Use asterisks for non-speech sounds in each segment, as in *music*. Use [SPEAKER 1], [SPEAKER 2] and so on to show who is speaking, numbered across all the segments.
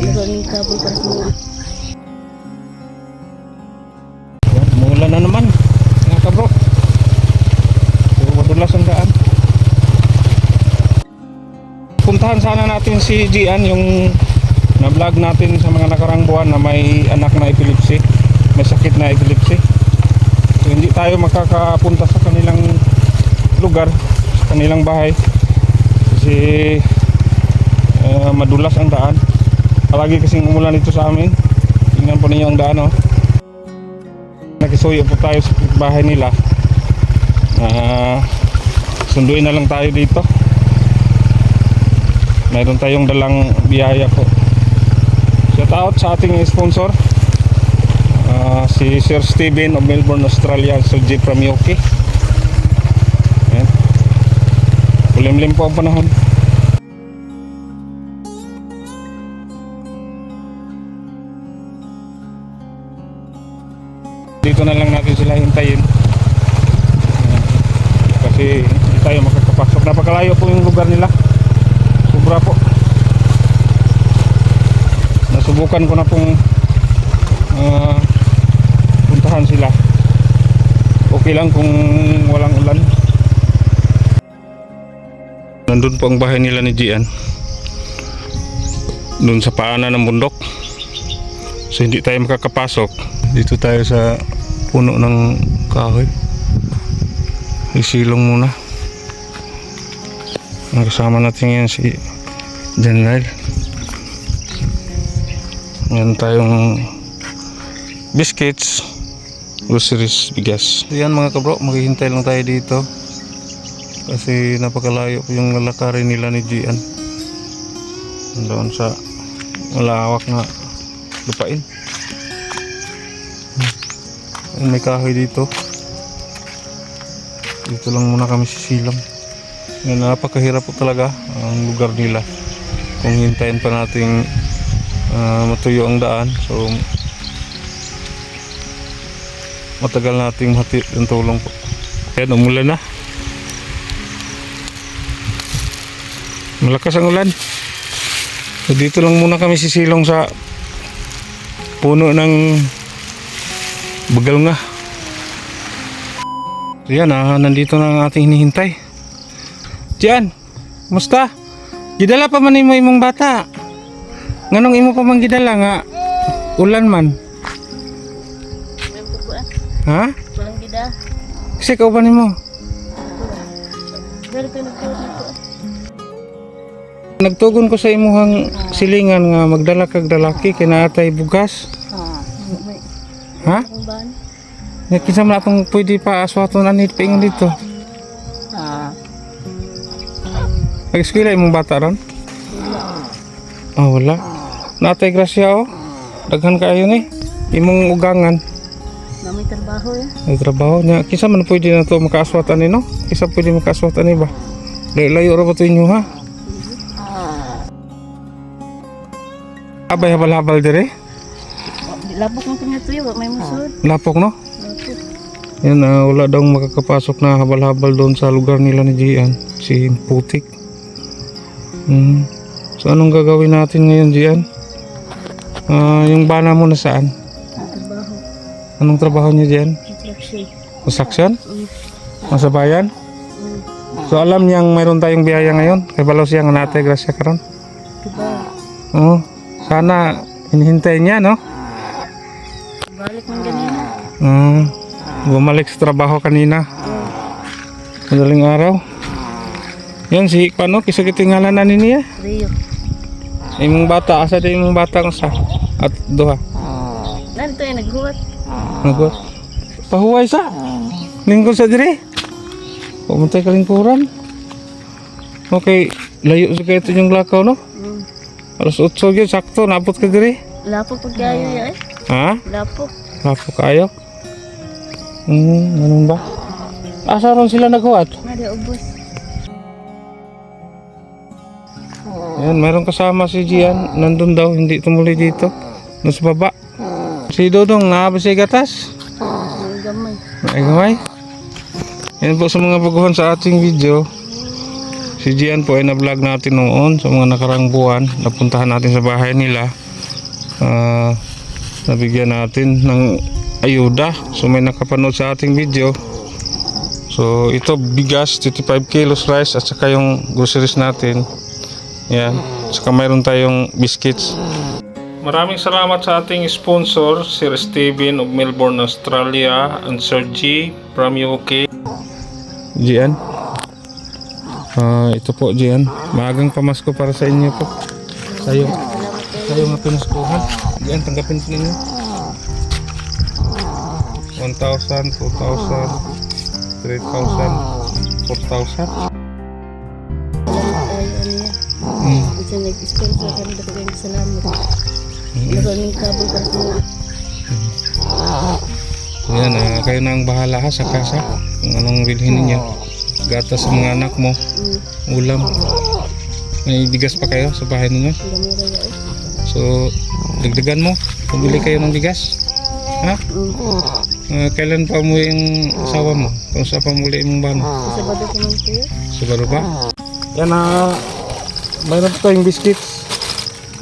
[SPEAKER 1] Laro ng kaboy para sa mga
[SPEAKER 2] Mula na naman, mga kabro. So, madulas ang daan. Puntahan sana natin si Gian, yung na-vlog natin sa mga nakarang buwan na may anak na epilepsy, may sakit na epilepsy. So, hindi tayo makakapunta sa kanilang lugar, sa kanilang bahay. Kasi eh, madulas ang daan. Palagi kasing umulan dito sa amin. Tingnan po ninyo ang daan, oh. Nakisuyo po tayo sa bahay nila. Ah, sunduin na lang tayo dito. Mayroon tayong dalang biyaya po. Shout out sa ating sponsor. Ah, si Sir Steven of Melbourne, Australia Sir UK Ayan. kulimlim po ang panahon dito na lang natin sila hintayin. Kasi hindi tayo makakapasok. Napakalayo po yung lugar nila. Sobra po. Nasubukan ko na pong ah, puntahan sila. Okay lang kung walang ulan. Nandun po ang bahay nila ni Gian. Doon sa paanan ng bundok. So hindi tayo makakapasok. Dito tayo sa puno ng kahoy. Isilong muna. Ang kasama natin yan si Janel meron tayong biscuits groceries bigas. Yan mga kabro maghihintay lang tayo dito. Kasi napakalayo yung lalakarin nila ni Gian. Doon sa malawak na lupain may kahoy dito. Dito lang muna kami sisilong yan napakahirap po talaga ang lugar nila. Kung hintayin pa nating ah, matuyo ang daan. So matagal nating hatid ang tulong po. Yan umulan na. Malakas ang ulan. So dito lang muna kami sisilong sa puno ng Bagal nga. So yan ah, nandito na ang ating hinihintay. Diyan, musta? Gidala pa man imo imong bata. Nganong imo pa man gidala nga ulan man. Ha?
[SPEAKER 1] Walang gida.
[SPEAKER 2] Kasi kauban nimo. Nagtugon ko sa imuhang silingan nga magdala kag dalaki kay naatay bugas.
[SPEAKER 1] Ah. May
[SPEAKER 2] Ha? Nga kinsa man atong pwede pa aswaton ani paingon dito.
[SPEAKER 1] Ah.
[SPEAKER 2] Nag-eskwela imong bata ron? Ah, wala. Natay grasya oh. Daghan kayo ni. Imong ugangan.
[SPEAKER 1] Na may trabaho ya.
[SPEAKER 2] May trabaho niya. Kisa man pwede na to makaaswat ani no? Kisa pwede makaaswat ani ba? Layo-layo ra ba to inyo ha? Abay habal-habal dire.
[SPEAKER 1] Labok mo tuyo, may musod.
[SPEAKER 2] Lapok no? Yan ah, wala daw makakapasok na habal-habal doon sa lugar nila ni Gian. Si Putik. Hmm. So anong gagawin natin ngayon Gian? Ah, yung bana mo na saan?
[SPEAKER 1] Trabaho.
[SPEAKER 2] Anong trabaho niya Gian?
[SPEAKER 1] Construction.
[SPEAKER 2] Construction?
[SPEAKER 1] Mm.
[SPEAKER 2] Nasa bayan?
[SPEAKER 1] Mm.
[SPEAKER 2] So alam niyang mayroon tayong biyaya ngayon. Kay balaw siya nga natay grasya karon.
[SPEAKER 1] Diba?
[SPEAKER 2] Oo. Sana hinihintay niya no.
[SPEAKER 1] Balik man ganina.
[SPEAKER 2] Mm. Bumalik sa trabaho kanina. Madaling araw. Yan si Pano, kisa kitingalan na niya.
[SPEAKER 1] Rio.
[SPEAKER 2] Imong bata, asa din imong bata ko sa at duha.
[SPEAKER 1] Narito ay naghuwat.
[SPEAKER 2] Nagot. Pahuway sa. Lingkod sa dire. Pumuntay ka lingkuran. Okay, layo sa kayo yung lakaw no?
[SPEAKER 1] Mm.
[SPEAKER 2] Alas 8 yun, sakto, napot ka dire.
[SPEAKER 1] Lapok pag kayo ya eh.
[SPEAKER 2] Ha?
[SPEAKER 1] Lapok.
[SPEAKER 2] Napot kayo? Hmm, ganun ba? Asa ron sila naghuwat?
[SPEAKER 1] Nari ubos.
[SPEAKER 2] Ayan, meron kasama si Gian. Nandun daw, hindi tumuli dito. Nasa baba. Si Dodong, naabot siya gatas.
[SPEAKER 1] Ang gamay.
[SPEAKER 2] Ay, gamay. Yan po sa mga baguhan sa ating video. Si Gian po ay na-vlog natin noon sa mga nakarang buwan. Napuntahan natin sa bahay nila. ah, nabigyan natin ng ayuda. So may nakapanood sa ating video. So ito bigas, 35 kilos rice at saka yung groceries natin. Yan. Saka mayroon tayong biscuits. Maraming salamat sa ating sponsor, Sir Steven of Melbourne, Australia, and Sir G from UK. Gian. Ah, ito po Gian. Maagang pamasko para sa inyo po. Sayo. Sayo nga pinaskuhan. Gian, tanggapin po ninyo. 1,000, 2,000, 3,000, 4,000.
[SPEAKER 1] Salamat tayo ano yan.
[SPEAKER 2] Hmm.
[SPEAKER 1] Kasi nag-sponsor kami dapat kayong salamat. Maraming kabel para sa mga
[SPEAKER 2] Yan, ah, kayo na ang bahala ha sa kasa. Kung anong bilhin ninyo. Gatas sa mga anak mo.
[SPEAKER 1] mm,
[SPEAKER 2] Ulam. May bigas pa kayo sa bahay ninyo. So, dagdagan mo. Pumili kayo ng bigas. Ha? Ah, kailan pa mo yung asawa mo? Kung sa pamuli mong bano?
[SPEAKER 1] Sa bado ko man ito
[SPEAKER 2] So, baro pa? Yan na. mayroon pa tayong biscuits.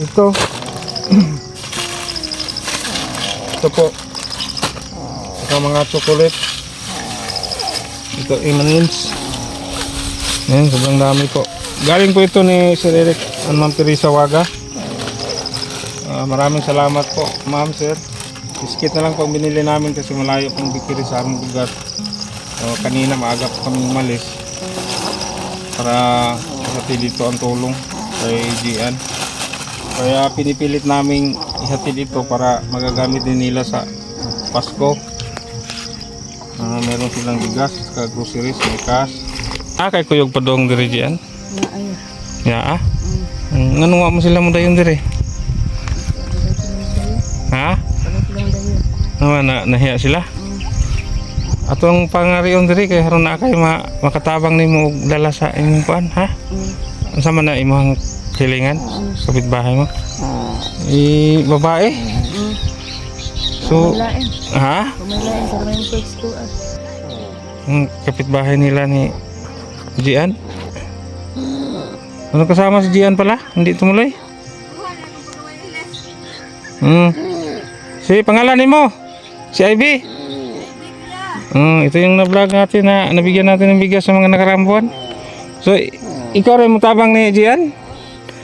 [SPEAKER 2] Ito. *clears throat* Ito po. Saka mga chocolate. Ito, M&M's. Yan, sobrang dami po. Galing po ito ni Sir Eric and Ma'am Teresa Waga. Ah, maraming salamat po, Ma'am, Sir. Biscuit na lang po binili namin kasi malayo pong bikiri sa aming lugar. So, kanina maaga po kami umalis para ihatid dito ang tulong kay Gian. Kaya pinipilit naming ihatid ito para magagamit din nila sa Pasko. Ah, meron silang bigas, saka groceries, may cash. Ah, kay Kuyog Padong diri Gian? Ya ah? Mm. Ngano nga mo sila mo dayon diri? Naman na nahiya sila? Atong pangarion diri kay haron na kay ma, makatabang nimo og dala sa imong kuan, ha?
[SPEAKER 1] Mm.
[SPEAKER 2] Unsa man na imong hilingan sa bahay mo? I babae.
[SPEAKER 1] Mm.
[SPEAKER 2] So,
[SPEAKER 1] Kumilain.
[SPEAKER 2] ha?
[SPEAKER 1] Kumilain sa mga perks ko ah.
[SPEAKER 2] Kapitbahay nila ni Gian. Ano kasama si Gian pala? Hindi tumuloy? Hmm. Si pangalan nimo? Si Ivy? Hmm, ito yung na-vlog natin na nabigyan natin ng bigas sa mga nakaraang buwan. So, ikaw rin mutabang ni Gian?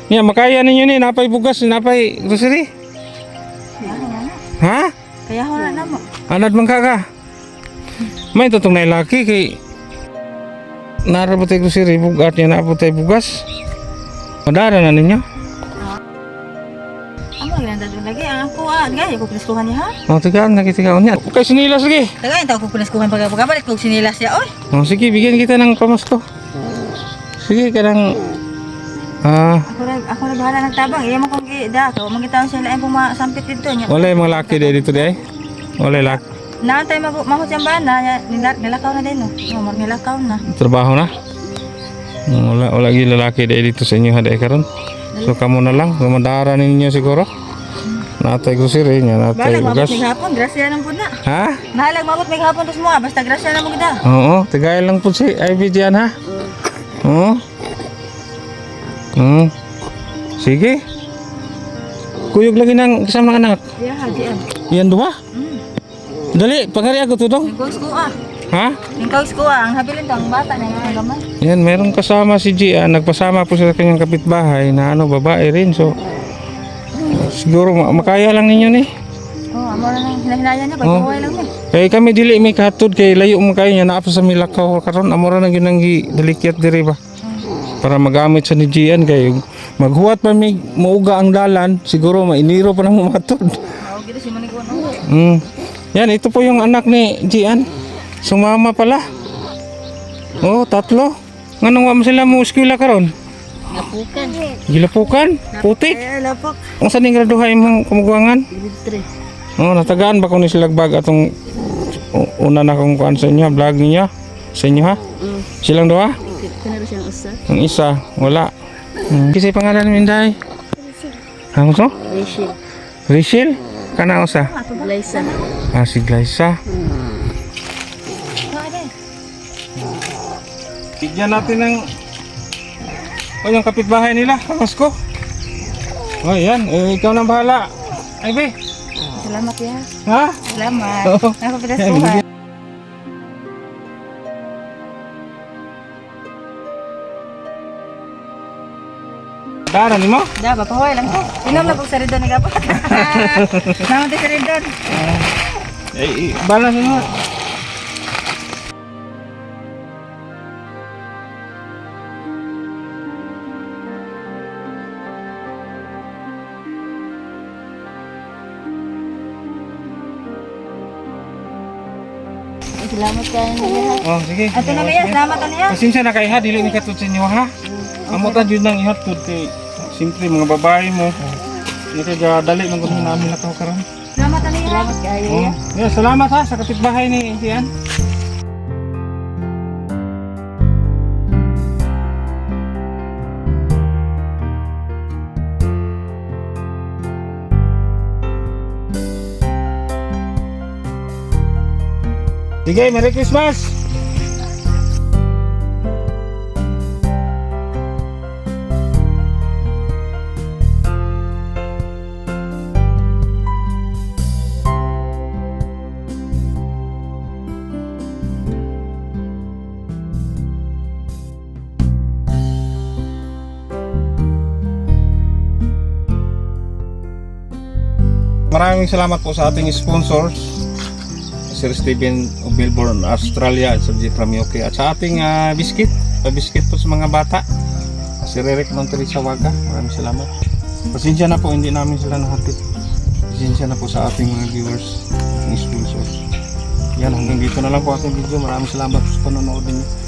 [SPEAKER 2] Niya, makaya ninyo ni, napay bugas, napay grocery. Ha?
[SPEAKER 1] Kaya ho na namo.
[SPEAKER 2] Anad man ka ka? May tutong na laki kay narabot tayo si ribog at niya naabot tayo bugas. Madara na ninyo.
[SPEAKER 3] Ah, gaya ko pinaskuhan niya ha.
[SPEAKER 2] O, tigaan, nakitigaan niya. Okay, sinilas sige.
[SPEAKER 3] Tagay taw ko pinaskuhan pag pagkabalit ko sinilas siya oy.
[SPEAKER 2] O, sige, bigyan kita ng pamasko. Sige, kanang... Ah,
[SPEAKER 3] Ako na ako na bahala nagtabang. Iya mo kung gida ko mangitaon siya lain puma sampit dito niya.
[SPEAKER 2] wala yung mga laki dito dahil. Wala yung laki.
[SPEAKER 3] Naantay mabu mahot siyang bana niya nila- nilakaw na din no. Oh, mag nilakaw na.
[SPEAKER 2] Trabaho na. Wala, wala yung lalaki dito sa inyo haday karon. So, kamo na lang. So, madara ninyo siguro. Natay grocery niya, natay
[SPEAKER 3] Balag mabot mig hapon, grasya nang pud na.
[SPEAKER 2] Ha?
[SPEAKER 3] Nahalag mabot mig hapon tos mo ah, basta grasya na mo gida.
[SPEAKER 2] Oo, tagay lang po si Ivy dyan ha. Oo. Hmm. Sige. Kuyog lagi ng kasama anak.
[SPEAKER 3] Ha, diyan.
[SPEAKER 2] Yan dua.
[SPEAKER 3] Mm.
[SPEAKER 2] Dali, pangari ako tudong.
[SPEAKER 3] Ning ko ah.
[SPEAKER 2] Ha?
[SPEAKER 3] Ning ko ah, ang habilin tang bata na nga gamay.
[SPEAKER 2] Yan, meron kasama si Gia. Nagpasama po sa kanyang kapitbahay na ano, babae rin. So, siguro ma- makaya lang ninyo ni.
[SPEAKER 3] Oh, amo na nang hinahinaya niya pag
[SPEAKER 2] Oh.
[SPEAKER 3] buhay lang niya.
[SPEAKER 2] Kay kami dili may katod kay layo mo kayo niya naapa sa Milakaw karon amora na gyud nang dilikyat diri ba. Para magamit sa ni Gian kay maghuwat pa mi mauga ang dalan siguro mainiro pa nang matod.
[SPEAKER 3] Mao gid si maniguan oh.
[SPEAKER 2] Mm. Yan ito po yung anak ni Gian. Sumama pala. Oh, tatlo. Nganong wa mo sila mo eskwela karon?
[SPEAKER 1] Napukan.
[SPEAKER 2] Gilapukan? Putik.
[SPEAKER 3] Lapok.
[SPEAKER 2] Unsa ning graduhay imong kamugwangan?
[SPEAKER 1] Litre.
[SPEAKER 2] Oh, natagaan ba ko ni sila bag atong una na kong kuan sa inyo, vlog niyo sa inyo ha?
[SPEAKER 1] Mm.
[SPEAKER 2] Silang duha?
[SPEAKER 1] Kanaro siyang usa.
[SPEAKER 2] Ang isa, wala. Hmm. Kisay pangalan ni Inday? Ano to?
[SPEAKER 1] Rachel.
[SPEAKER 2] Rachel? Kana usa?
[SPEAKER 1] Liza.
[SPEAKER 2] Ah, si Glyza. Bigyan natin ng o yung kapitbahay nila, Pasko. Oh, yan. Eh, ikaw nang bahala. Ay, be.
[SPEAKER 3] Salamat ya.
[SPEAKER 2] Ha?
[SPEAKER 3] Salamat.
[SPEAKER 2] Oo.
[SPEAKER 3] Ako pinasuhan.
[SPEAKER 2] Dara ni mo?
[SPEAKER 3] Da, papahoy lang ko. Inom na po sa ridon ni Gabo. *laughs* Naman tayo sa ridon.
[SPEAKER 2] Eh, eh, balance mo.
[SPEAKER 3] Salamat kayo niya.
[SPEAKER 2] Oh, sige.
[SPEAKER 3] Ato na Mia, salamat na niya.
[SPEAKER 2] Pasensya na kay ha, dili ni katut sa inyo ha. Amo ta jud nang ihatod kay simpre mga babae mo. Ni kay dali man gud namin na karon.
[SPEAKER 3] Salamat na niya. Salamat kayo.
[SPEAKER 2] Oh, yeah, salamat ha sa kapitbahay ni Tian. Sige, Merry Christmas! Maraming salamat po sa ating sponsors. Sir Steven of Melbourne, Australia sa from UK. At sa ating ah, biscuit, pa-biscuit po sa mga bata. Si Eric Monterey sa Waga. Maraming salamat. Pasensya na po, hindi namin sila nahatid. Pasensya na po sa ating mga viewers, ating sponsors. Yan, hanggang dito na lang po ating video. Maraming salamat sa panonood niyo.